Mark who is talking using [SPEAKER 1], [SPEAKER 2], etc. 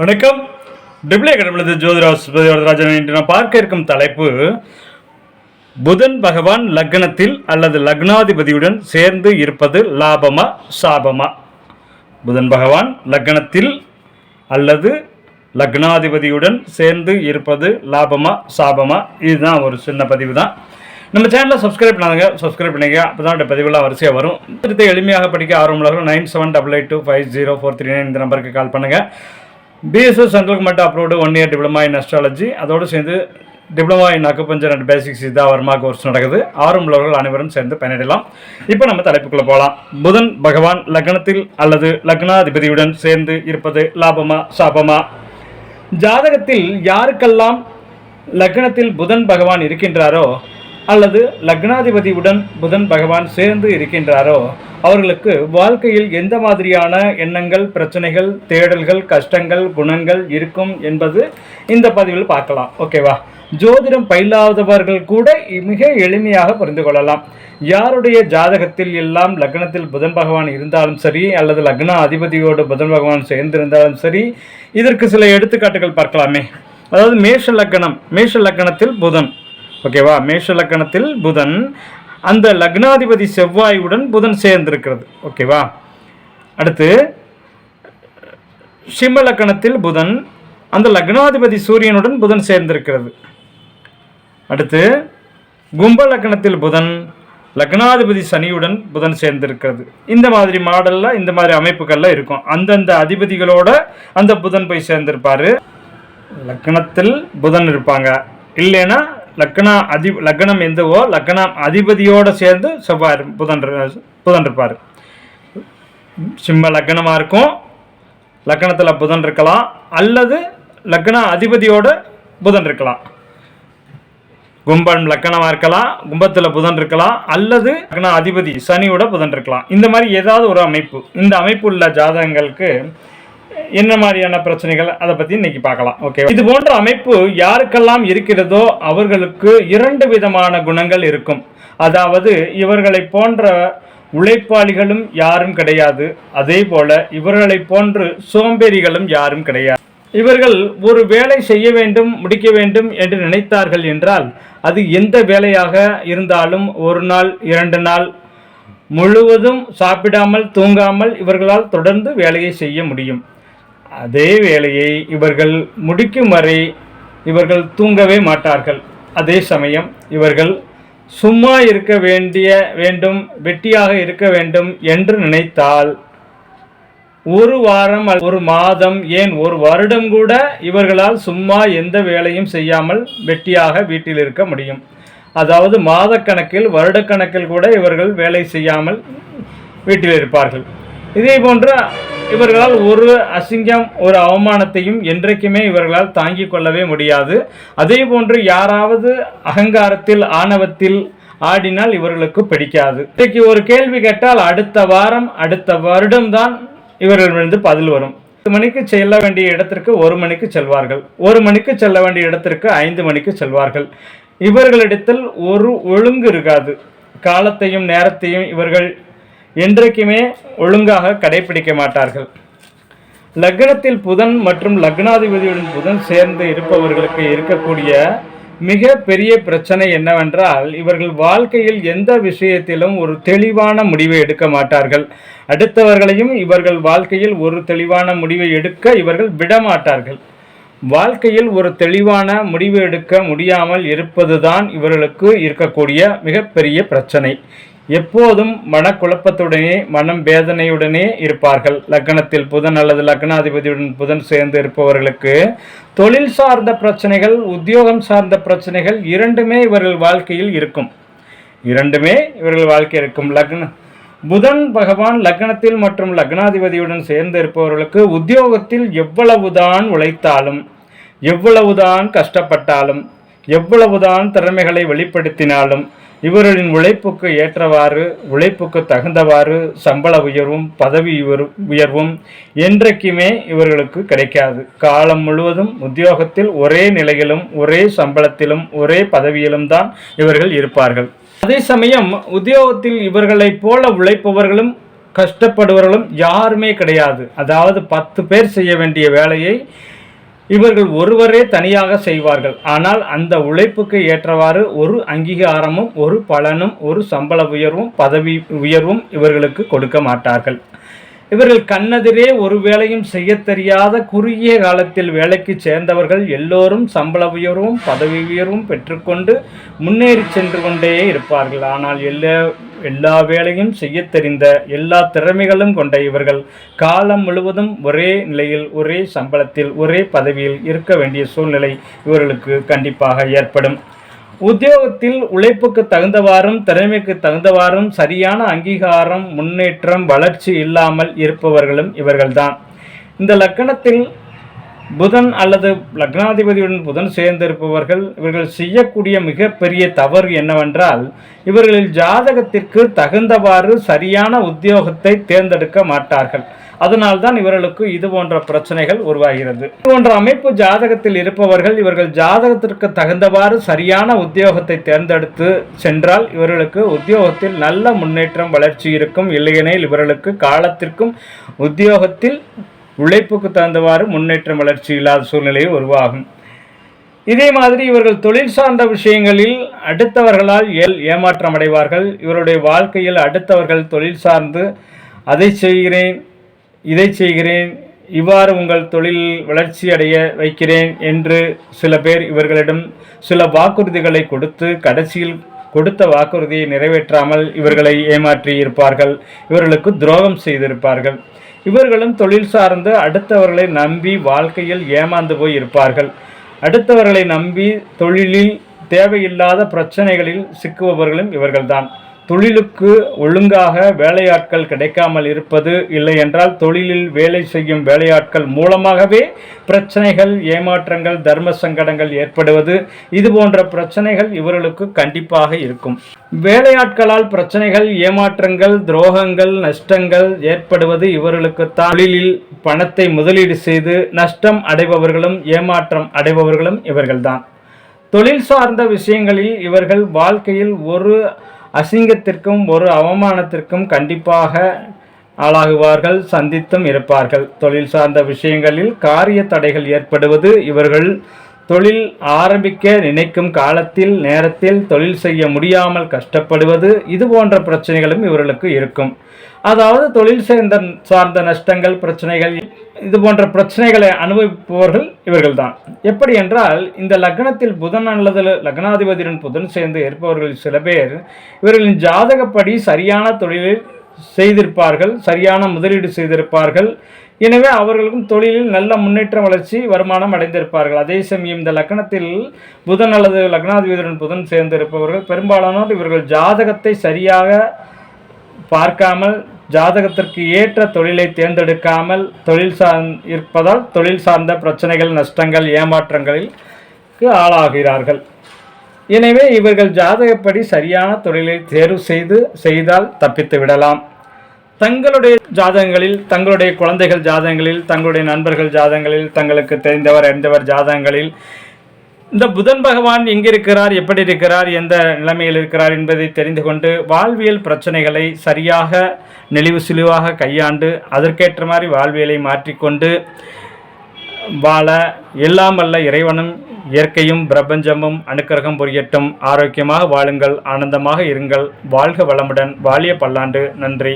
[SPEAKER 1] வணக்கம். டிப்ளே கடவுளது ஜோதிராஜ் வரதராஜன் இன்று நான் பார்க்க இருக்கும் தலைப்பு புதன் பகவான் லக்னத்தில் அல்லது லக்னாதிபதியுடன் சேர்ந்து இருப்பது லாபமா சாபமா? புதன் பகவான் லக்னத்தில் அல்லது லக்னாதிபதியுடன் சேர்ந்து இருப்பது லாபமா சாபமா? இதுதான் ஒரு சின்ன பதிவு தான். நம்ம சேனலை சப்ஸ்கிரைப் பண்ணாங்க சப்ஸ்கிரைப் பண்ணிங்க அப்போ தான் பதிவுலாம் வரிசையாக வரும். திருத்த எளிமையாக படிக்க ஆர்வமுள்ளவர்கள் nine seven double eight two five zero four three nine இந்த நம்பருக்கு கால் பண்ணுங்கள் BSS central government approved one year diploma in astrology அதோடு சேர்ந்து diploma in acupuncture and basics இதா வர்மா கோர்ஸ் நடக்குது. ஆர்வமுள்ளவர்கள் அனைவரும் சேர்ந்து பயனடையலாம். இப்போ நம்ம தலைப்புக்குள்ளே போகலாம் புதன் பகவான் லக்னத்தில் அல்லது லக்னாதிபதியுடன் சேர்ந்து இருப்பது லாபமா சாபமா? ஜாதகத்தில் யாருக்கெல்லாம் லக்னத்தில் புதன் பகவான் இருக்கின்றாரோ அல்லது லக்னாதிபதியுடன் புதன் பகவான் சேர்ந்து இருக்கின்றாரோ அவர்களுக்கு வாழ்க்கையில் எந்த மாதிரியான எண்ணங்கள் பிரச்சனைகள் தேடல்கள் கஷ்டங்கள் குணங்கள் இருக்கும் என்பது இந்த பதிவில் பார்க்கலாம். ஓகேவா ஜோதிடம் பயிலாதவர்கள் கூட மிக எளிமையாக புரிந்து கொள்ளலாம். யாருடைய ஜாதகத்தில் எல்லாம் லக்னத்தில் புதன் பகவான் இருந்தாலும் சரி அல்லது லக்ன அதிபதியோடு புதன் பகவான் சேர்ந்திருந்தாலும் சரி இதற்கு சில எடுத்துக்காட்டுகள் பார்க்கலாமே. அதாவது மேஷ லக்கணம் மேஷ லக்கணத்தில் புதன். ஓகேவா? மேஷ லக்கணத்தில் புதன் அந்த லக்னாதிபதி செவ்வாயுடன் புதன் சேர்ந்திருக்கிறது. ஓகேவா? அடுத்து சிம்ம லக்கணத்தில் புதன் அந்த லக்னாதிபதி சூரியனுடன் புதன் சேர்ந்திருக்கிறது. அடுத்து கும்ப லக்கணத்தில் புதன் லக்னாதிபதி சனியுடன் புதன் சேர்ந்திருக்கிறது. இந்த மாதிரி மாடலில் இந்த மாதிரி அமைப்புகளில் இருக்கும். அந்தந்த அதிபதிகளோட அந்த புதன் போய் சேர்ந்திருப்பார். லக்னத்தில் புதன் இருப்பாங்க. இல்லைன்னா லக்னா அதி லக்னம் எந்தவோ லக்னம் அதிபதியோட சேர்ந்து செவ்வாய் புதன் புதன் இருப்பார். சிம்ம லக்னமாக இருக்கும். லக்னத்தில் புதன் இருக்கலாம். அல்லது லக்ன அதிபதியோட புதன் இருக்கலாம். கும்பம் லக்கணமாக இருக்கலாம். கும்பத்தில் புதன் இருக்கலாம். அல்லது லக்ன அதிபதி சனியோட புதன் இருக்கலாம். இந்த மாதிரி ஏதாவது ஒரு அமைப்பு. இந்த அமைப்பு உள்ள ஜாதகங்களுக்கு என்ன மாதிரியான பிரச்சனைகள்? அதை பற்றி இன்னைக்கு பார்க்கலாம். ஓகே இது போன்ற அமைப்பு யாருக்கெல்லாம் இருக்கிறதோ அவர்களுக்கு இரண்டு விதமான குணங்கள் இருக்கும். அதாவது இவர்களை போன்ற உழைப்பாளிகளும் யாரும் கிடையாது. அதே போல இவர்களை போன்று சோம்பேறிகளும் யாரும் கிடையாது. இவர்கள் ஒரு வேலை செய்ய வேண்டும் முடிக்க வேண்டும் என்று நினைத்தார்கள் என்றால் அது எந்த வேலையாக இருந்தாலும் ஒரு நாள் இரண்டு நாள் முழுவதும் சாப்பிடாமல் தூங்காமல் இவர்களால் தொடர்ந்து வேலையை செய்ய முடியும். அதே வேலையை இவர்கள் முடிக்கும் வரை இவர்கள் தூங்கவே மாட்டார்கள். அதே சமயம் இவர்கள் சும்மா இருக்க வேண்டிய வேண்டும் வெட்டியாக இருக்க வேண்டும் என்று நினைத்தால் ஒரு வாரம் ஒரு மாதம் ஏன் ஒரு வருடம் கூட இவர்களால் சும்மா எந்த வேலையும் செய்யாமல் வெட்டியாக வீட்டில் இருக்க முடியும். அதாவது மாதக்கணக்கில் வருடக்கணக்கில் கூட இவர்கள் வேலை செய்யாமல் வீட்டில் இருப்பார்கள். இதே போன்று இவர்களால் ஒரு அசிங்கம் ஒரு அவமானத்தையும் என்றைக்குமே இவர்களால் தாங்கிக் கொள்ளவே முடியாது. அதே போன்று யாராவது அகங்காரத்தில் ஆணவத்தில் ஆடினால் இவர்களுக்கு பிடிக்காது. இன்றைக்கு ஒரு கேள்வி கேட்டால் அடுத்த வாரம் அடுத்த வருடம்தான் இவர்களிடமிருந்து பதில் வரும். பத்து மணிக்கு செல்ல வேண்டிய இடத்திற்கு ஒரு மணிக்கு செல்வார்கள். ஒரு மணிக்கு செல்ல வேண்டிய இடத்திற்கு ஐந்து மணிக்கு செல்வார்கள். இவர்களிடத்தில் ஒரு ஒழுங்கு இருக்காது. காலத்தையும் நேரத்தையும் இவர்கள் என்றைக்குமே ஒழுங்காக கடைபிடிக்க மாட்டார்கள். லக்னத்தில் புதன் மற்றும் லக்னாதிபதியுடன் புதன் சேர்ந்து இருப்பவர்களுக்கு இருக்கக்கூடிய மிக பெரிய பிரச்சனை என்னவென்றால் இவர்கள் வாழ்க்கையில் எந்த விஷயத்திலும் ஒரு தெளிவான முடிவை எடுக்க மாட்டார்கள். அடுத்தவர்களையும் இவர்கள் வாழ்க்கையில் ஒரு தெளிவான முடிவை எடுக்க இவர்கள் விடமாட்டார்கள். வாழ்க்கையில் ஒரு தெளிவான முடிவு எடுக்க முடியாமல் இருப்பதுதான் இவர்களுக்கு இருக்கக்கூடிய மிகப்பெரிய பிரச்சனை. எப்போதும் மனக்குழப்பத்துடனே மனம் வேதனையுடனே இருப்பார்கள். லக்னத்தில் புதன் அல்லது லக்னாதிபதியுடன் புதன் சேர்ந்து இருப்பவர்களுக்கு தொழில் சார்ந்த பிரச்சனைகள் உத்தியோகம் சார்ந்த பிரச்சனைகள் இரண்டுமே இவர்கள் வாழ்க்கையில் இருக்கும். இரண்டுமே இவர்கள் வாழ்க்கை இருக்கும். லக்ன புதன் பகவான் லக்னத்தில் மற்றும் லக்னாதிபதியுடன் சேர்ந்து இருப்பவர்களுக்கு உத்தியோகத்தில் எவ்வளவுதான் உழைத்தாலும் எவ்வளவுதான் கஷ்டப்பட்டாலும் எவ்வளவுதான் திறமைகளை வெளிப்படுத்தினாலும் இவர்களின் உழைப்புக்கு ஏற்றவாறு உழைப்புக்கு தகுந்தவாறு சம்பள உயர்வும் பதவி உயர்வும் என்றைக்குமே இவர்களுக்கு கிடைக்காது. காலம் முழுவதும் உத்தியோகத்தில் ஒரே நிலையிலும் ஒரே சம்பளத்திலும் ஒரே பதவியிலும் தான் இவர்கள் இருப்பார்கள். அதே சமயம் உத்தியோகத்தில் இவர்களைப் போல உழைப்பவர்களும் கஷ்டப்படுபவர்களும் யாருமே கிடையாது. அதாவது பத்து பேர் செய்ய வேண்டிய வேலையை இவர்கள் ஒருவரே தனியாக செய்வார்கள். ஆனால் அந்த உழைப்புக்கு ஏற்றவாறு ஒரு அங்கீகாரமும் ஒரு பலனும் ஒரு சம்பள உயர்வும் பதவி உயர்வும் இவர்களுக்கு கொடுக்க மாட்டார்கள். இவர்கள் கண்ணெதிரே ஒரு வேலையும் செய்ய தெரியாத குறுகிய காலத்தில் வேலைக்கு சேர்ந்தவர்கள் எல்லோரும் சம்பள உயர்வும் பதவி உயர்வும் பெற்றுக்கொண்டு முன்னேறி சென்று கொண்டே இருப்பார்கள். ஆனால் எல்லா எல்லா வேலையும் செய்ய தெரிந்த எல்லா திறமைகளும் கொண்ட இவர்கள் காலம் முழுவதும் ஒரே நிலையில் ஒரே சம்பளத்தில் ஒரே பதவியில் இருக்க வேண்டிய சூழ்நிலை இவர்களுக்கு கண்டிப்பாக ஏற்படும். உத்தியோகத்தில் உழைப்புக்கு தகுந்தவாறும் திறமைக்கு தகுந்தவாறும் சரியான அங்கீகாரம் முன்னேற்றம் வளர்ச்சி இல்லாமல் இருப்பவர்களும் இவர்கள்தான். இந்த லக்கணத்தில் புதன் அல்லது லக்னாதிபதியுடன் புதன் சேர்ந்திருப்பவர்கள் இவர்கள் செய்யக்கூடிய மிகப்பெரிய தவறு என்னவென்றால் இவர்களில் ஜாதகத்திற்கு தகுந்தவாறு சரியான உத்தியோகத்தை தேர்ந்தெடுக்க மாட்டார்கள். அதனால்தான் இவர்களுக்கு இது போன்ற பிரச்சனைகள் உருவாகிறது. இது போன்ற அமைப்பு ஜாதகத்தில் இருப்பவர்கள் இவர்கள் ஜாதகத்திற்கு தகுந்தவாறு சரியான உத்தியோகத்தை தேர்ந்தெடுத்து சென்றால் இவர்களுக்கு உத்தியோகத்தில் நல்ல முன்னேற்றம் வளர்ச்சி இருக்கும். இல்லையெனில் இவர்களுக்கு காலத்திற்கும் உத்தியோகத்தில் உழைப்புக்கு தகுந்தவாறு முன்னேற்றம் வளர்ச்சி இல்லாத சூழ்நிலை உருவாகும். இதே மாதிரி இவர்கள் தொழில் சார்ந்த விஷயங்களில் அடுத்தவர்களால் ஏல் ஏமாற்றம் அடைவார்கள். இவருடைய வாழ்க்கையில் அடுத்தவர்கள் தொழில் சார்ந்து அதை செய்கிறேன் இதை செய்கிறேன். இவ்வாறு உங்கள் தொழில் வளர்ச்சி அடைய வைக்கிறேன் என்று சில பேர் இவர்களிடம் சில வாக்குறுதிகளை கொடுத்து கடைசியில் கொடுத்த வாக்குறுதியை நிறைவேற்றாமல் இவர்களை ஏமாற்றி இருப்பார்கள். இவர்களுக்கு துரோகம் செய்திருப்பார்கள். இவர்களும் தொழில் சார்ந்து அடுத்தவர்களை நம்பி வாழ்க்கையில் ஏமாந்து போய் இருப்பார்கள். அடுத்தவர்களை நம்பி தொழிலில் தேவையில்லாத பிரச்சனைகளில் சிக்குபவர்களும் இவர்கள்தான். தொழிலுக்கு ஒழுங்காக வேலையாட்கள் கிடைக்காமல் இருப்பது இல்லை என்றால் தொழிலில் வேலை செய்யும் வேலையாட்கள் மூலமாகவே பிரச்சனைகள் ஏமாற்றங்கள் தர்ம சங்கடங்கள் ஏற்படுவது இது போன்ற பிரச்சனைகள் இவர்களுக்கு கண்டிப்பாக இருக்கும். வேலையாட்களால் பிரச்சனைகள் ஏமாற்றங்கள் துரோகங்கள் நஷ்டங்கள் ஏற்படுவது இவர்களுக்கு தொழிலில் பணத்தை முதலீடு செய்து நஷ்டம் அடைபவர்களும் ஏமாற்றம் அடைபவர்களும் இவர்கள்தான். தொழில் சார்ந்த விஷயங்களில் இவர்கள் வாழ்க்கையில் ஒரு அசிங்கத்திற்கும் ஒரு அவமானத்திற்கும் கண்டிப்பாக ஆளாகுவார்கள் சந்தித்தும் இருப்பார்கள். தொழில் சார்ந்த விஷயங்களில் காரிய தடைகள் ஏற்படுவது இவர்கள் தொழில் ஆரம்பிக்க நினைக்கும் காலத்தில் நேரத்தில் தொழில் செய்ய முடியாமல் கஷ்டப்படுவது இது போன்ற பிரச்சனைகளும் இவர்களுக்கு இருக்கும். அதாவது தொழில் சேர்ந்த சார்ந்த நஷ்டங்கள் பிரச்சனைகள் இது போன்ற பிரச்சனைகளை அனுபவிப்பவர்கள் இவர்கள் தான் எப்படி என்றால் இந்த லக்னத்தில் புதன் அல்லது லக்னாதிபதியுடன் புதன் சேர்ந்து இருப்பவர்கள் சில பேர் இவர்களின் ஜாதகப்படி சரியான தொழிலில் செய்திருப்பார்கள் சரியான முதலீடு செய்திருப்பார்கள். எனவே அவர்களுக்கும் தொழிலில் நல்ல முன்னேற்ற வளர்ச்சி வருமானம் அடைந்திருப்பார்கள். அதே சமயம் இந்த லக்னத்தில் புதன் அல்லது லக்னாதிபதியுடன் புதன் சேர்ந்திருப்பவர்கள் பெரும்பாலானோர் இவர்கள் ஜாதகத்தை சரியாக பார்க்காமல் ஜாதகத்திற்கு ஏற்ற தொழிலை தேர்ந்தெடுக்காமல் தொழில் சார் இருப்பதால் தொழில் சார்ந்த பிரச்சனைகள் நஷ்டங்கள் ஏமாற்றங்களுக்கு ஆளாகிறார்கள். எனவே இவர்கள் ஜாதகப்படி சரியான தொழிலை தேர்வு செய்து செய்தால் தப்பித்து விடலாம். தங்களுடைய ஜாதகங்களில் தங்களுடைய குழந்தைகள் ஜாதகங்களில் தங்களுடைய நண்பர்கள் ஜாதகங்களில் தங்களுக்கு தெரிந்தவர் அறிந்தவர் ஜாதகங்களில் இந்த புதன் பகவான் எங்கிருக்கிறார் எப்படி இருக்கிறார் எந்த நிலைமையில் இருக்கிறார் என்பதை தெரிந்து கொண்டு வாழ்வியல் பிரச்சனைகளை சரியாக நெளிவு சுழிவாக கையாண்டு அதற்கேற்ற மாதிரி வாழ்வியலை மாற்றிக்கொண்டு வாழ எல்லாம் அல்ல இறைவனும் இயற்கையும் பிரபஞ்சமும் அனுக்கிரகம் புரியட்டும். ஆரோக்கியமாக வாழுங்கள் ஆனந்தமாக இருங்கள். வாழ்க வளமுடன். வாழிய பல்லாண்டு. நன்றி.